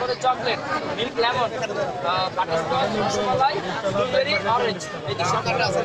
করে chocolate milk lemon butterscotch rasmalai blueberry orange এই তিনটা আছে।